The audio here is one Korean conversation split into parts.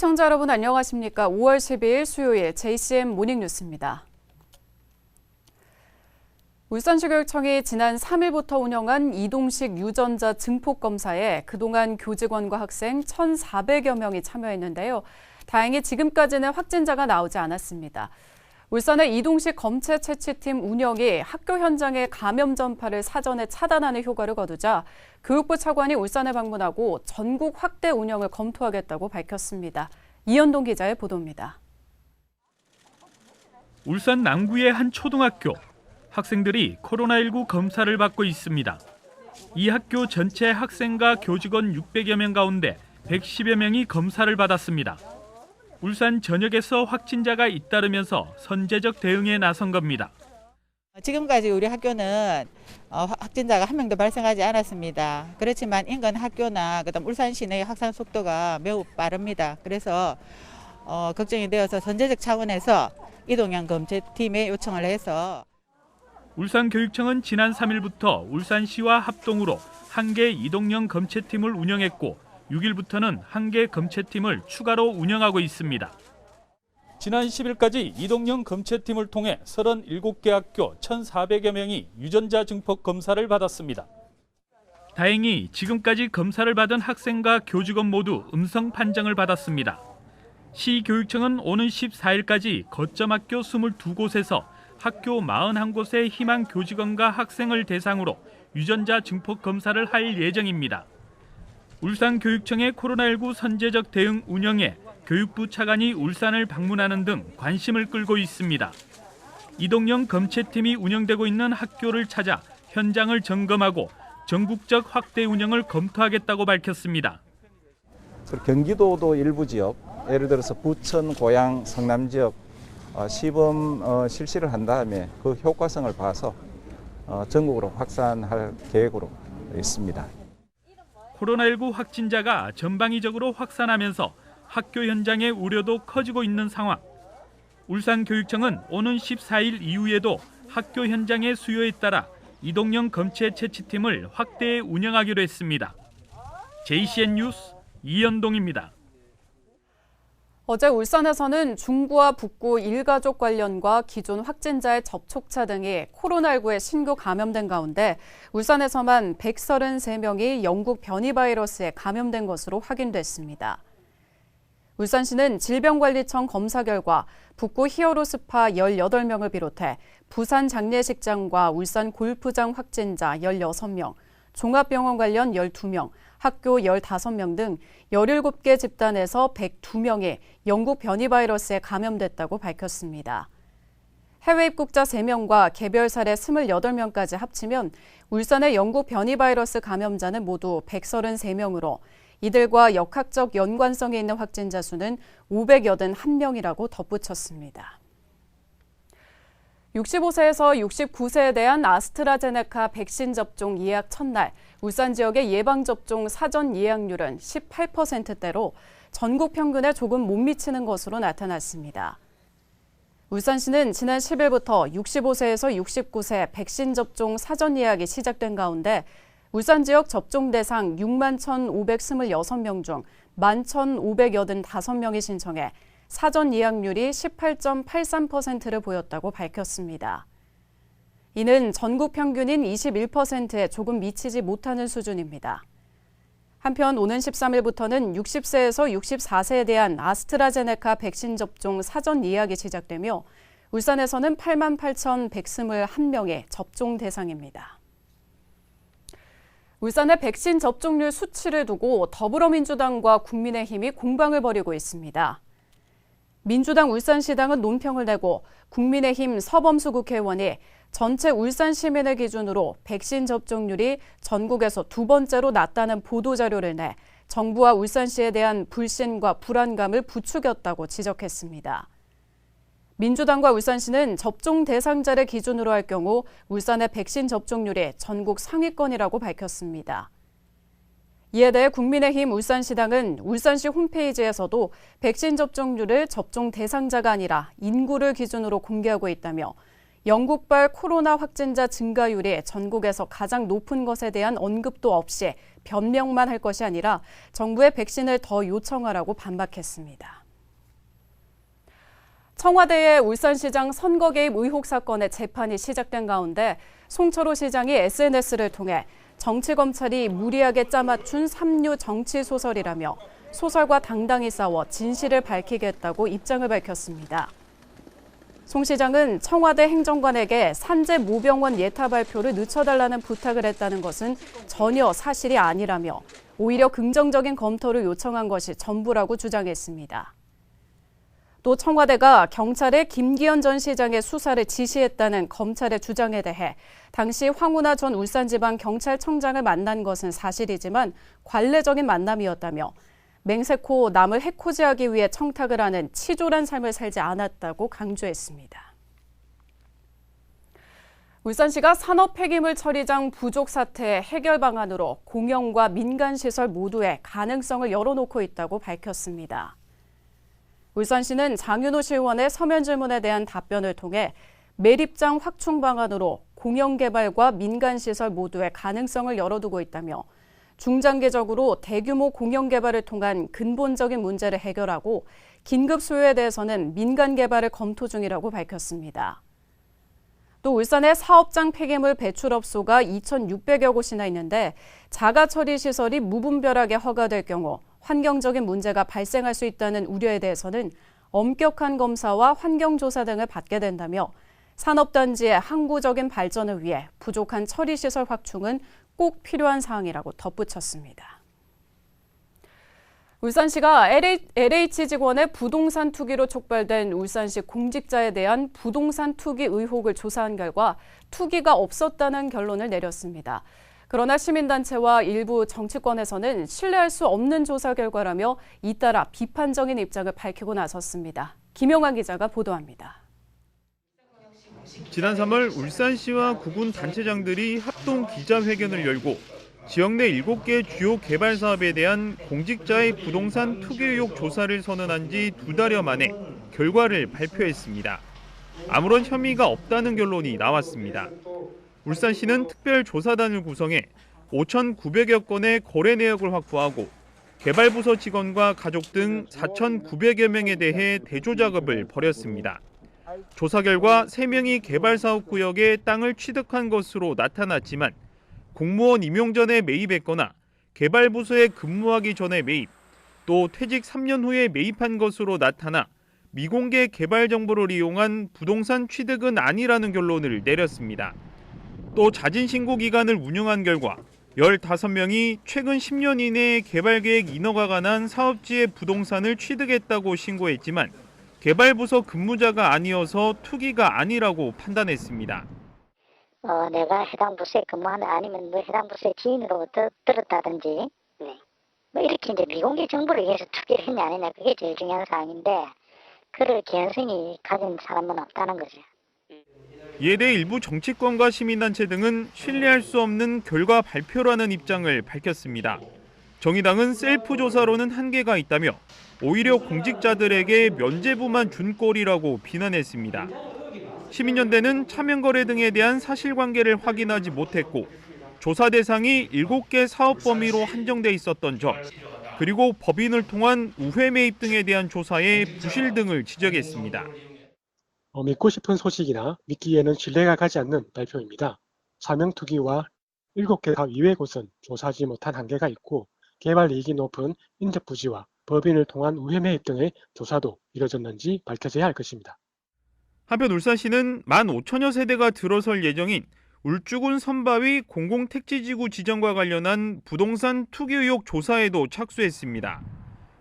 시청자 여러분 안녕하십니까? 5월 12일 수요일 JCM 모닝뉴스입니다. 울산시 교육청이 지난 3일부터 운영한 이동식 유전자 증폭 검사에 그동안 교직원과 학생 1,400여 명이 참여했는데요. 다행히 지금까지는 확진자가 나오지 않았습니다. 울산의 이동식 검체 채취팀 운영이 학교 현장의 감염 전파를 사전에 차단하는 효과를 거두자 교육부 차관이 울산에 방문하고 전국 확대 운영을 검토하겠다고 밝혔습니다. 이현동 기자의 보도입니다. 울산 남구의 한 초등학교 학생들이 코로나19 검사를 받고 있습니다. 이 학교 전체 학생과 교직원 600여 명 가운데 110여 명이 검사를 받았습니다. 울산 전역에서 확진자가 잇따르면서 선제적 대응에 나선 겁니다. 지금까지 우리 학교는 어, 확진자가 한 명도 발생하지 않았습니다. 그렇지만 인근 학교나 그다음 울산 시내의 확산 속도가 매우 빠릅니다. 그래서 어, 걱정이 되어서 선제적 차원에서 이동형 검체팀에 요청을 해서 울산교육청은 지난 3일부터 울산시와 합동으로 한 개 이동형 검체팀을 운영했고 6일부터는 한 개 검체팀을 추가로 운영하고 있습니다. 지난 10일까지 이동형 검체팀을 통해 37개 학교 1,400여 명이 유전자 증폭 검사를 받았습니다. 다행히 지금까지 검사를 받은 학생과 교직원 모두 음성 판정을 받았습니다. 시교육청은 오는 14일까지 거점 학교 22곳에서 학교 41곳의 희망 교직원과 학생을 대상으로 유전자 증폭 검사를 할 예정입니다. 울산교육청의 코로나19 선제적 대응 운영에 교육부 차관이 울산을 방문하는 등 관심을 끌고 있습니다. 이동형 검체팀이 운영되고 있는 학교를 찾아 현장을 점검하고 전국적 확대 운영을 검토하겠다고 밝혔습니다. 경기도도 일부 지역, 예를 들어서 부천, 고양, 성남 지역 어, 시범 어, 실시를 한 다음에 그 효과성을 봐서 어, 전국으로 확산할 계획으로 있습니다. 코로나19 확진자가 전방위적으로 확산하면서 학교 현장의 우려도 커지고 있는 상황. 울산교육청은 오는 14일 이후에도 학교 현장의 수요에 따라 이동형 검체 채취팀을 확대해 운영하기로 했습니다. JCN 뉴스 이현동입니다. 어제 울산에서는 중부와 북구 일가족 관련과 기존 확진자의 접촉자 등이 코로나19에 신규 감염된 가운데 울산에서만 133명이 영국 변이 바이러스에 감염된 것으로 확인됐습니다. 울산시는 질병관리청 검사 결과 북구 히어로 스파 18명을 비롯해 부산 장례식장과 울산 골프장 확진자 16명, 종합병원 관련 12명, 학교 15명 등 17개 집단에서 102명이 영국 변이 바이러스에 감염됐다고 밝혔습니다. 해외 입국자 3명과 개별 사례 28명까지 합치면 울산의 영국 변이 바이러스 감염자는 모두 133명으로 이들과 역학적 연관성이 있는 확진자 수는 581명이라고 덧붙였습니다. 65세에서 69세에 대한 아스트라제네카 백신 접종 예약 첫날 울산 지역의 예방접종 사전 예약률은 18%대로 전국 평균에 조금 못 미치는 것으로 나타났습니다. 울산시는 지난 10일부터 65세에서 69세 백신 접종 사전 예약이 시작된 가운데 울산 지역 접종 대상 6만 1,526명 중 11,585명이 신청해 사전 예약률이 18.83%를 보였다고 밝혔습니다. 이는 전국 평균인 21%에 조금 미치지 못하는 수준입니다. 한편 오는 13일부터는 60세에서 64세에 대한 아스트라제네카 백신 접종 사전 예약이 시작되며 울산에서는 8만 8,121명의 접종 대상입니다. 울산의 백신 접종률 수치를 두고 더불어민주당과 국민의힘이 공방을 벌이고 있습니다. 민주당 울산시당은 논평을 내고 국민의힘 서범수 국회의원이 전체 울산 시민을 기준으로 백신 접종률이 전국에서 두 번째로 낮다는 보도자료를 내 정부와 울산시에 대한 불신과 불안감을 부추겼다고 지적했습니다. 민주당과 울산시는 접종 대상자를 기준으로 할 경우 울산의 백신 접종률이 전국 상위권이라고 밝혔습니다. 이에 대해 국민의힘 울산시당은 울산시 홈페이지에서도 백신 접종률을 접종 대상자가 아니라 인구를 기준으로 공개하고 있다며 영국발 코로나 확진자 증가율이 전국에서 가장 높은 것에 대한 언급도 없이 변명만 할 것이 아니라 정부에 백신을 더 요청하라고 반박했습니다. 청와대의 울산시장 선거 개입 의혹 사건의 재판이 시작된 가운데 송철호 시장이 SNS를 통해 정치 검찰이 무리하게 짜맞춘 삼류 정치 소설이라며 소설과 당당히 싸워 진실을 밝히겠다고 입장을 밝혔습니다. 송 시장은 청와대 행정관에게 산재 모병원 예타 발표를 늦춰달라는 부탁을 했다는 것은 전혀 사실이 아니라며 오히려 긍정적인 검토를 요청한 것이 전부라고 주장했습니다. 또 청와대가 경찰에 김기현 전 시장의 수사를 지시했다는 검찰의 주장에 대해 당시 황운하 전 울산지방 경찰청장을 만난 것은 사실이지만 관례적인 만남이었다며 맹세코 남을 해코지하기 위해 청탁을 하는 치졸한 삶을 살지 않았다고 강조했습니다. 울산시가 산업 폐기물 처리장 부족 사태 해결 방안으로 공영과 민간 시설 모두의 가능성을 열어놓고 있다고 밝혔습니다. 울산시는 장윤호 실원의 서면 질문에 대한 답변을 통해 매립장 확충 방안으로 공영 개발과 민간 시설 모두의 가능성을 열어두고 있다며 중장기적으로 대규모 공영 개발을 통한 근본적인 문제를 해결하고 긴급 수요에 대해서는 민간 개발을 검토 중이라고 밝혔습니다. 또 울산의 사업장 폐기물 배출 업소가 2,600여 곳이나 있는데 자가 처리 시설이 무분별하게 허가될 경우 환경적인 문제가 발생할 수 있다는 우려에 대해서는 엄격한 검사와 환경조사 등을 받게 된다며 산업단지의 항구적인 발전을 위해 부족한 처리시설 확충은 꼭 필요한 사항이라고 덧붙였습니다. 울산시가 LH 직원의 부동산 투기로 촉발된 울산시 공직자에 대한 부동산 투기 의혹을 조사한 결과 투기가 없었다는 결론을 내렸습니다. 그러나 시민단체와 일부 정치권에서는 신뢰할 수 없는 조사 결과라며 잇따라 비판적인 입장을 밝히고 나섰습니다. 김용환 기자가 보도합니다. 지난 3월 울산시와 구군 단체장들이 합동 기자회견을 열고 지역 내 7개 주요 개발 사업에 대한 공직자의 부동산 투기 의혹 조사를 선언한 지 두 달여 만에 결과를 발표했습니다. 아무런 혐의가 없다는 결론이 나왔습니다. 울산시는 특별조사단을 구성해 5,900여 건의 거래 내역을 확보하고 개발부서 직원과 가족 등 4,900여 명에 대해 대조 작업을 벌였습니다. 조사 결과 3명이 개발사업구역에 땅을 취득한 것으로 나타났지만 공무원 임용 전에 매입했거나 개발부서에 근무하기 전에 매입, 또 퇴직 3년 후에 매입한 것으로 나타나 미공개 개발 정보를 이용한 부동산 취득은 아니라는 결론을 내렸습니다. 또 자진 신고 기간을 운영한 결과 15명이 최근 10년 이내에 개발 계획 인허가 관한 사업지의 부동산을 취득했다고 신고했지만 개발부서 근무자가 아니어서 투기가 아니라고 판단했습니다. 어, 내가 해당 부서에 근무하는 아니면 뭐 해당 부서의 지인으로부터 들었다든지 뭐 이렇게 이제 미공개 정보를 위해서 투기를 했냐 안 했냐 그게 제일 중요한 사항인데 그럴 개연성이 가진 사람은 없다는 거죠. 대해 일부 정치권과 시민단체 등은 신뢰할 수 없는 결과 발표라는 입장을 밝혔습니다. 정의당은 셀프 조사로는 한계가 있다며 오히려 공직자들에게 면죄부만 준 꼴이라고 비난했습니다. 시민연대는 차명거래 등에 대한 사실관계를 확인하지 못했고 조사 대상이 7개 사업 범위로 한정돼 있었던 점 그리고 법인을 통한 우회 매입 등에 대한 조사에 부실 등을 지적했습니다. 어, 믿고 싶은 소식이나 믿기에는 신뢰가 가지 않는 발표입니다. 사명 투기와 7개 사 이외 곳은 조사하지 못한 한계가 있고 개발 이익이 높은 인적 부지와 법인을 통한 우회 매 입 등의 조사도 이뤄졌는지 밝혀져야 할 것입니다. 한편 울산시는 1만 5천여 세대가 들어설 예정인 울주군 선바위 공공택지지구 지정과 관련한 부동산 투기 의혹 조사에도 착수했습니다.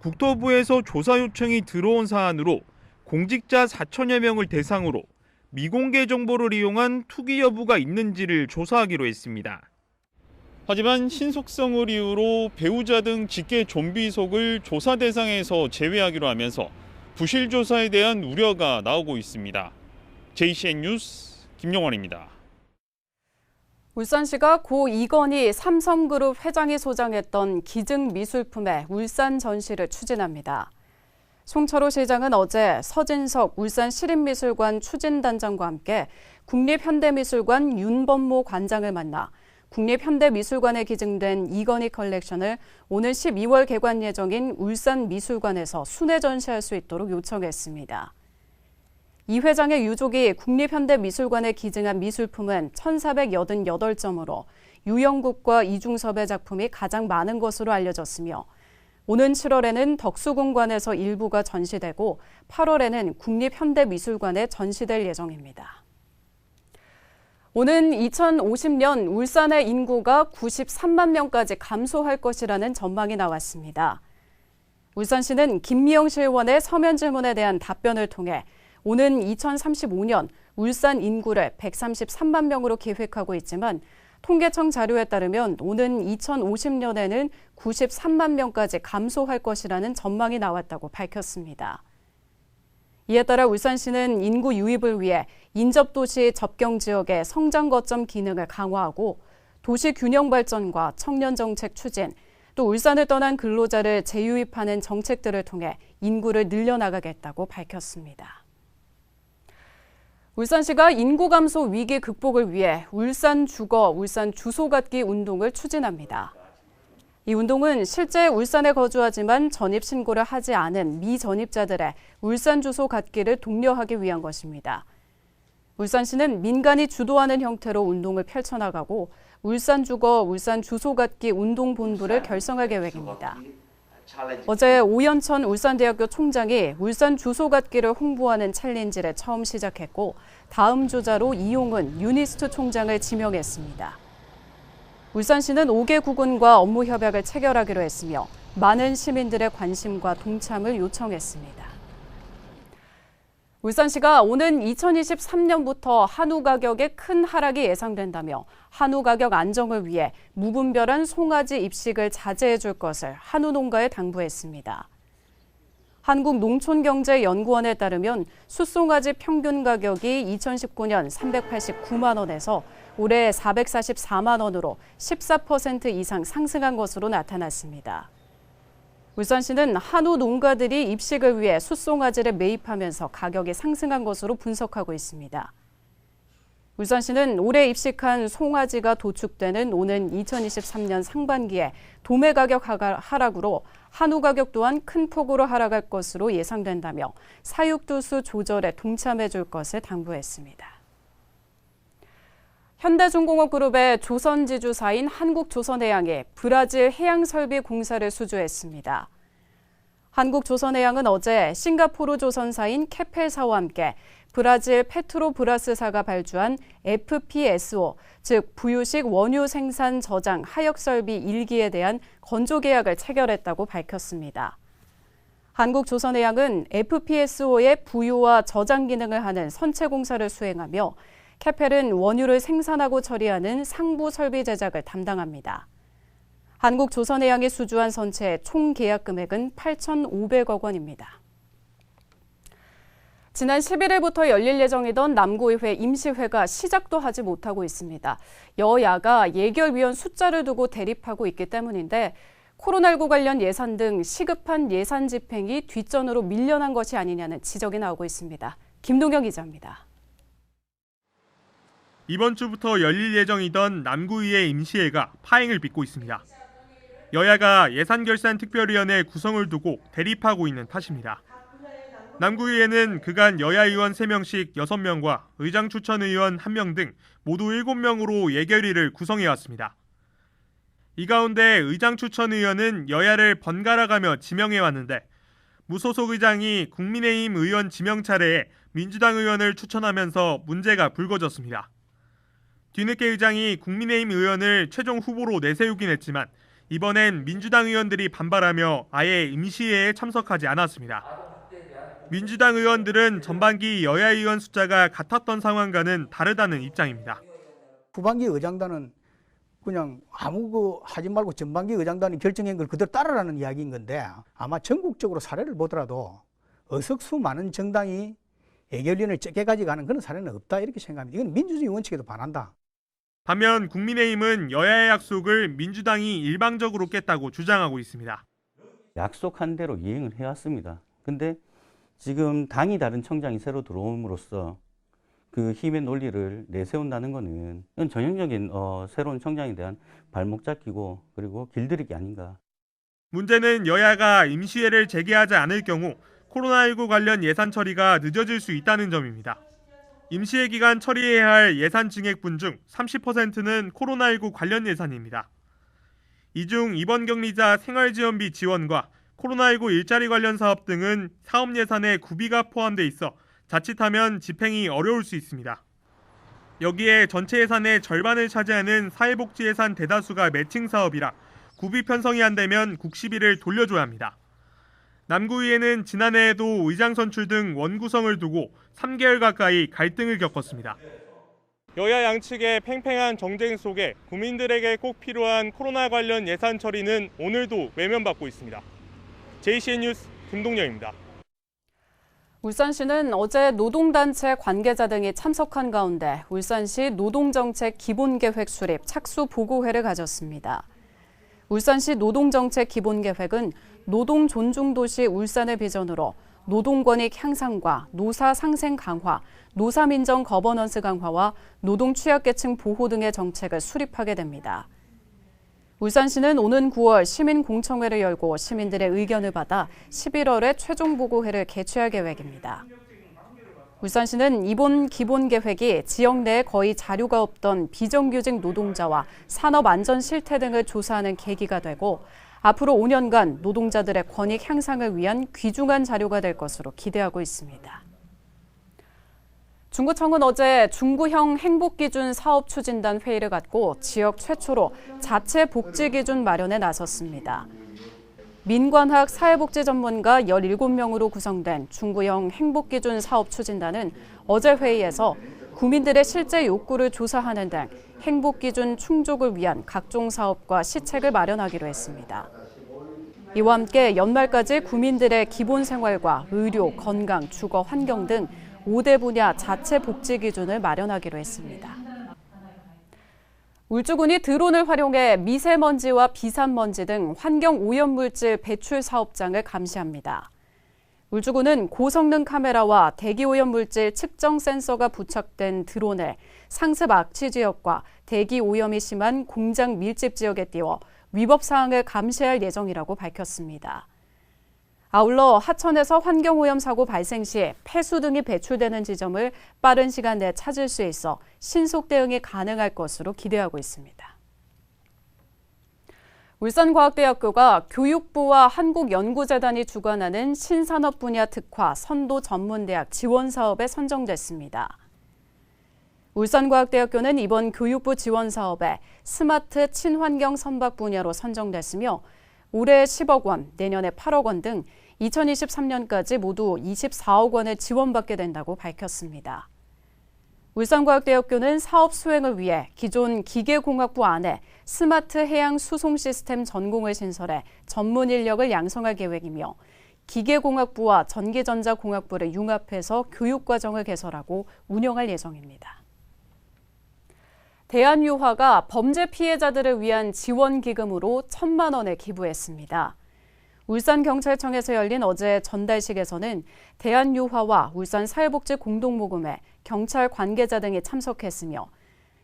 국토부에서 조사 요청이 들어온 사안으로 공직자 4천여 명을 대상으로 미공개 정보를 이용한 투기 여부가 있는지를 조사하기로 했습니다. 하지만 신속성을 이유로 배우자 등 직계 좀비 속을 조사 대상에서 제외하기로 하면서 부실 조사에 대한 우려가 나오고 있습니다. JCN 뉴스 김용환입니다. 울산시가 고 이건희 삼성그룹 회장이 소장했던 기증 미술품의 울산 전시를 추진합니다. 송철호 시장은 어제 서진석 울산시립미술관 추진단장과 함께 국립현대미술관 윤범모 관장을 만나 국립현대미술관에 기증된 이건희 컬렉션을 오는 12월 개관 예정인 울산미술관에서 순회 전시할 수 있도록 요청했습니다. 이 회장의 유족이 국립현대미술관에 기증한 미술품은 1,488점으로 유영국과 이중섭의 작품이 가장 많은 것으로 알려졌으며 오는 7월에는 덕수궁관에서 일부가 전시되고 8월에는 국립현대미술관에 전시될 예정입니다. 오는 2050년 울산의 인구가 93만 명까지 감소할 것이라는 전망이 나왔습니다. 울산시는 김미영 실원의 서면 질문에 대한 답변을 통해 오는 2035년 울산 인구를 133만 명으로 계획하고 있지만 통계청 자료에 따르면 오는 2050년에는 93만 명까지 감소할 것이라는 전망이 나왔다고 밝혔습니다. 이에 따라 울산시는 인구 유입을 위해 인접도시 접경 지역의 성장 거점 기능을 강화하고 도시 균형 발전과 청년 정책 추진, 또 울산을 떠난 근로자를 재유입하는 정책들을 통해 인구를 늘려나가겠다고 밝혔습니다. 울산시가 인구 감소 위기 극복을 위해 울산 주거, 울산 주소 갖기 운동을 추진합니다. 이 운동은 실제 울산에 거주하지만 전입 신고를 하지 않은 미전입자들의 울산 주소 갖기를 독려하기 위한 것입니다. 울산시는 민간이 주도하는 형태로 운동을 펼쳐나가고 울산 주거, 울산 주소 갖기 운동 본부를 결성할 계획입니다. 어제 오연천 울산대학교 총장이 울산 주소 갖기를 홍보하는 챌린지를 처음 시작했고 다음 주자로 이용은 유니스트 총장을 지명했습니다. 울산시는 5개 구군과 업무 협약을 체결하기로 했으며 많은 시민들의 관심과 동참을 요청했습니다. 울산시가 오는 2023년부터 한우 가격에 큰 하락이 예상된다며 한우 가격 안정을 위해 무분별한 송아지 입식을 자제해 줄 것을 한우 농가에 당부했습니다. 한국농촌경제연구원에 따르면 숫송아지 평균 가격이 2019년 389만 원에서 올해 444만 원으로 14% 이상 상승한 것으로 나타났습니다. 울산시는 한우 농가들이 입식을 위해 숫송아지를 매입하면서 가격이 상승한 것으로 분석하고 있습니다. 울산시는 올해 입식한 송아지가 도축되는 오는 2023년 상반기에 도매 가격 하락으로 한우 가격 또한 큰 폭으로 하락할 것으로 예상된다며 사육두수 조절에 동참해 줄 것을 당부했습니다. 현대중공업그룹의 조선지주사인 한국조선해양이 브라질 해양설비 공사를 수주했습니다. 한국조선해양은 어제 싱가포르 조선사인 캐펠사와 함께 브라질 페트로브라스사가 발주한 FPSO, 즉 부유식 원유 생산 저장 하역 설비 1기에 대한 건조 계약을 체결했다고 밝혔습니다. 한국조선해양은 FPSO의 부유와 저장 기능을 하는 선체 공사를 수행하며 캐펠은 원유를 생산하고 처리하는 상부 설비 제작을 담당합니다. 한국조선해양이 수주한 선체의 총 계약 금액은 8,500억 원입니다. 지난 11일부터 열릴 예정이던 남구의회 임시회가 시작도 하지 못하고 있습니다. 여야가 예결위원 숫자를 두고 대립하고 있기 때문인데 코로나19 관련 예산 등 시급한 예산 집행이 뒷전으로 밀려난 것이 아니냐는 지적이 나오고 있습니다. 김동영 기자입니다. 이번 주부터 열릴 예정이던 남구의회 임시회가 파행을 빚고 있습니다. 여야가 예산결산특별위원회 구성을 두고 대립하고 있는 탓입니다. 남구의회는 그간 여야 의원 3명씩 6명과 의장 추천 의원 1명 등 모두 7명으로 예결위를 구성해왔습니다. 이 가운데 의장 추천 의원은 여야를 번갈아가며 지명해왔는데 무소속 의장이 국민의힘 의원 지명 차례에 민주당 의원을 추천하면서 문제가 불거졌습니다. 뒤늦게 의장이 국민의힘 의원을 최종 후보로 내세우긴 했지만 이번엔 민주당 의원들이 반발하며 아예 임시회에 참석하지 않았습니다. 민주당 의원들은 전반기 여야 의원 숫자가 같았던 상황과는 다르다는 입장입니다. 후반기 의장단은 그냥 아무 그 하지 말고 전반기 의장단이 결정한 걸 그대로 따르라는 이야기인 건데 아마 전국적으로 사례를 보더라도 어석수 많은 정당이 예결위원을 적게 가져가는 그런 사례는 없다 이렇게 생각합니다. 이건 민주주의 원칙에도 반한다. 반면 국민의힘은 여야의 약속을 민주당이 일방적으로 깼다고 주장하고 있습니다. 약속한 대로 이행을 해왔습니다. 근데 지금 당이 다른 청장이 새로 들어옴으로써 그 힘의 논리를 내세운다는 것은 이건 전형적인 어, 새로운 청장에 대한 발목 잡기고 그리고 길들이기 아닌가. 문제는 여야가 임시회를 재개하지 않을 경우 코로나19 관련 예산 처리가 늦어질 수 있다는 점입니다. 임시회 기간 처리해야 할 예산 증액분 중 30%는 코로나19 관련 예산입니다. 이중 이번 격리자 생활지원비 지원과 코로나19 일자리 관련 사업 등은 사업 예산에 구비가 포함돼 있어 자칫하면 집행이 어려울 수 있습니다. 여기에 전체 예산의 절반을 차지하는 사회복지 예산 대다수가 매칭 사업이라 구비 편성이 안 되면 국시비를 돌려줘야 합니다. 남구의회는 지난해에도 의장 선출 등 원구성을 두고 3개월 가까이 갈등을 겪었습니다. 여야 양측의 팽팽한 정쟁 속에 국민들에게 꼭 필요한 코로나 관련 예산 처리는 오늘도 외면받고 있습니다. JCN 뉴스 김동영입니다. 울산시는 어제 노동단체 관계자 등이 참석한 가운데 울산시 노동정책 기본계획 수립 착수 보고회를 가졌습니다. 울산시 노동정책 기본계획은 노동 존중 도시 울산의 비전으로 노동 권익 향상과 노사 상생 강화, 노사 민정 거버넌스 강화와 노동 취약계층 보호 등의 정책을 수립하게 됩니다. 울산시는 오는 9월 시민 공청회를 열고 시민들의 의견을 받아 11월에 최종 보고회를 개최할 계획입니다. 울산시는 이번 기본 계획이 지역 내에 거의 자료가 없던 비정규직 노동자와 산업 안전 실태 등을 조사하는 계기가 되고 앞으로 5년간 노동자들의 권익 향상을 위한 귀중한 자료가 될 것으로 기대하고 있습니다. 중구청은 어제 중구형 행복기준 사업 추진단 회의를 갖고 지역 최초로 자체 복지 기준 마련에 나섰습니다. 민관학 사회복지 전문가 17명으로 구성된 중구형 행복기준 사업 추진단은 어제 회의에서 구민들의 실제 욕구를 조사하는 등 행복 기준 충족을 위한 각종 사업과 시책을 마련하기로 했습니다. 이와 함께 연말까지 구민들의 기본 생활과 의료, 건강, 주거, 환경 등 5대 분야 자체 복지 기준을 마련하기로 했습니다. 울주군이 드론을 활용해 미세먼지와 비산먼지 등 환경 오염물질 배출 사업장을 감시합니다. 울주군은 고성능 카메라와 대기 오염 물질 측정 센서가 부착된 드론을 상습 악취 지역과 대기 오염이 심한 공장 밀집 지역에 띄워 위법 사항을 감시할 예정이라고 밝혔습니다. 아울러 하천에서 환경오염 사고 발생 시 폐수 등이 배출되는 지점을 빠른 시간 내에 찾을 수 있어 신속 대응이 가능할 것으로 기대하고 있습니다. 울산과학대학교가 교육부와 한국연구재단이 주관하는 신산업 분야 특화 선도 전문대학 지원 사업에 선정됐습니다. 울산과학대학교는 이번 교육부 지원 사업에 스마트 친환경 선박 분야로 선정됐으며 올해 10억 원, 내년에 8억 원 등 2023년까지 모두 24억 원을 지원받게 된다고 밝혔습니다. 울산과학대학교는 사업 수행을 위해 기존 기계공학부 안에 스마트 해양 수송 시스템 전공을 신설해 전문 인력을 양성할 계획이며 기계공학부와 전기전자공학부를 융합해서 교육과정을 개설하고 운영할 예정입니다. 대한유화가 범죄 피해자들을 위한 지원기금으로 천만 원을 기부했습니다. 울산경찰청에서 열린 어제 전달식에서는 대한유화와 울산사회복지 공동모금회, 경찰 관계자 등이 참석했으며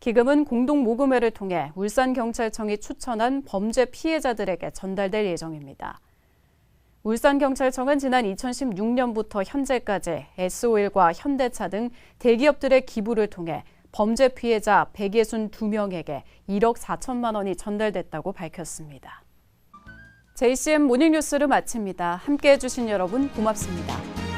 기금은 공동모금회를 통해 울산경찰청이 추천한 범죄 피해자들에게 전달될 예정입니다. 울산경찰청은 지난 2016년부터 현재까지 S-오일과 현대차 등 대기업들의 기부를 통해 범죄 피해자 162명에게 1억 4천만 원이 전달됐다고 밝혔습니다. JCM 모닝뉴스를 마칩니다. 함께해 주신 여러분 고맙습니다.